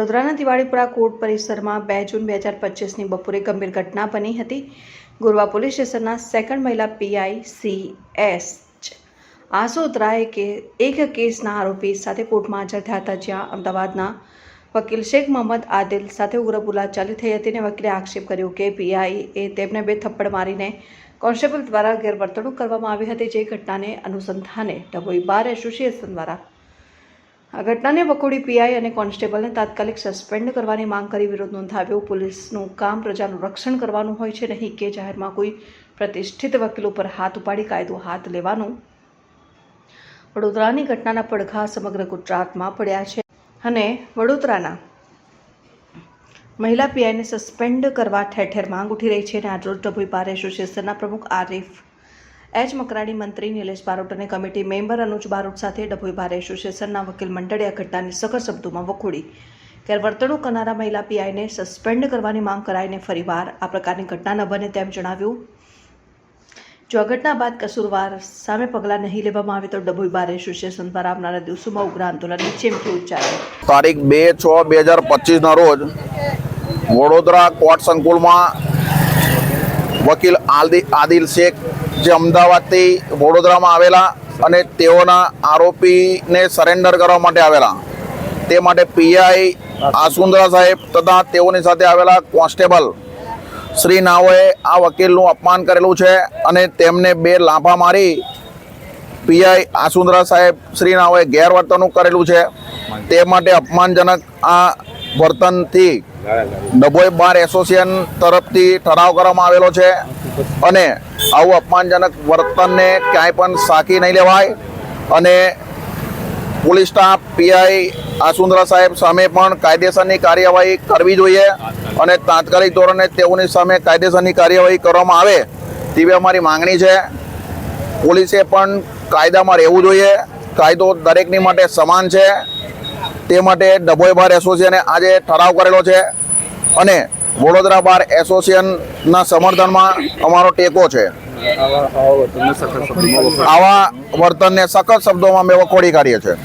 વડોદરાના દિવાળીપુરા કોર્ટ પરિસરમાં બે જૂન બે હજાર પચીસની બપોરે ગંભીર ઘટના બની હતી. ગોરવા પોલીસ સ્ટેશનના સેકન્ડ મહિલા પીઆઈ સી એસ આસોદરાએ કે એક કેસના આરોપી સાથે કોર્ટમાં હાજર થયા હતા, જ્યાં અમદાવાદના વકીલ શેખ મોહમ્મદ આદિલ સાથે ઉગ્ર બોલાચાલી થઈ હતી અને વકીલે આક્ષેપ કર્યો કે પીઆઈ એ તેમને બે થપ્પડ મારીને કોન્સ્ટેબલ દ્વારા ગેરવર્તણૂક કરવામાં આવી હતી. જે ઘટનાને અનુસંધાને ડભોઈ બાર એસોસિએશન દ્વારા આ ઘટનાને વખોડી પીઆઈ અને કોન્સ્ટેબલને તાત્કાલિક સસ્પેન્ડ કરવાની માંગ કરી વિરોધ નોંધાવ્યો. પોલીસનું કામ પ્રજાનું રક્ષણ કરવાનું હોય છે નહીં કે જાહેરમાં કોઈ પ્રતિષ્ઠિત વકીલ ઉપર હાથ ઉપાડી કાયદો હાથ લેવાનું. વડોદરાની ઘટનાના પડઘા સમગ્ર ગુજરાતમાં પડ્યા છે અને વડોદરાના મહિલા પીઆઈને સસ્પેન્ડ કરવા ઠેર ઠેર માંગ ઉઠી રહી છે અને આજરોજ ડભોઈ બાર એસોસિએશનના પ્રમુખ આરિફ એચ મકરાણી મંત્રી નિલેશ બારોટ અને કમિટી મેમ્બર અનુજ બારોટ સાથે ડભોઈ બાર એસોસિએશનના વકીલ મંડળે આ ઘટનાની સખત શબ્દોમાં વખોડી. ગેરવર્તણૂક કરનારા મહિલા પીઆઈને સસ્પેન્ડ કરવાની માંગ કરાઈને ફરીવાર આ પ્રકારની ઘટના ન બને તેમ જણાવ્યું. જો આ ઘટના બાદ કસૂરવાર સામે પગલાં નહીં લેવામાં આવે તો ડભોઈ બાર એસોસિએશન દ્વારા આવનારા દિવસોમાં ઉગ્ર આંદોલનની ચીમકી ઉચ્ચારાઈ તારીખ બે છ બે હજાર પચીસના રોજ વડોદરા કોર્ટ સંકુલમાં વકીલ આલદી આદિલ શેખ જે અમદાવાદથી વડોદરામાં આવેલા અને તેઓના આરોપીને સરેન્ડર કરવા માટે આવેલા. તે માટે પીઆઈ આસુંદરા સાહેબ તથા તેઓની સાથે આવેલા કોન્સ્ટેબલ શ્રી નાઓએ આ વકીલનું અપમાન કરેલું છે અને તેમને બે લાંભા મારી પીઆઈ આસુંદરા સાહેબ શ્રી નાઓએ ગેરવર્તણૂક કરેલું છે. તે માટે અપમાનજનક આ વર્તનથી ડભોઈ બાર એસોસિએશન તરફથી ઠરાવ કરવામાં આવેલો છે અને આવું અપમાનજનક વર્તનને ક્યાંય પણ સાકી નહીં લેવાય. અને પોલીસ સ્ટાફ, પીઆઈ આસુંદરા સાહેબ સામે પણ કાયદેસરની કાર્યવાહી કરવી જોઈએ અને તાત્કાલિક ધોરણે તેઓની સામે કાયદેસરની કાર્યવાહી કરવામાં આવે તેવી અમારી માંગણી છે. પોલીસે પણ કાયદામાં રહેવું જોઈએ. કાયદો દરેકની માટે સમાન છે. તે માટે ડભોઈ બાર એસોસિએશને આજે ઠરાવ કરેલો છે. અને વડોદરા બાર એસોસિએશનના સમર્થનમાં અમારો ટેકો છે. આવા વર્તનને સખત શબ્દોમાં મેં વર્તનને સખત શબ્દોમાં અમે વખોડી કાઢીએ છીએ.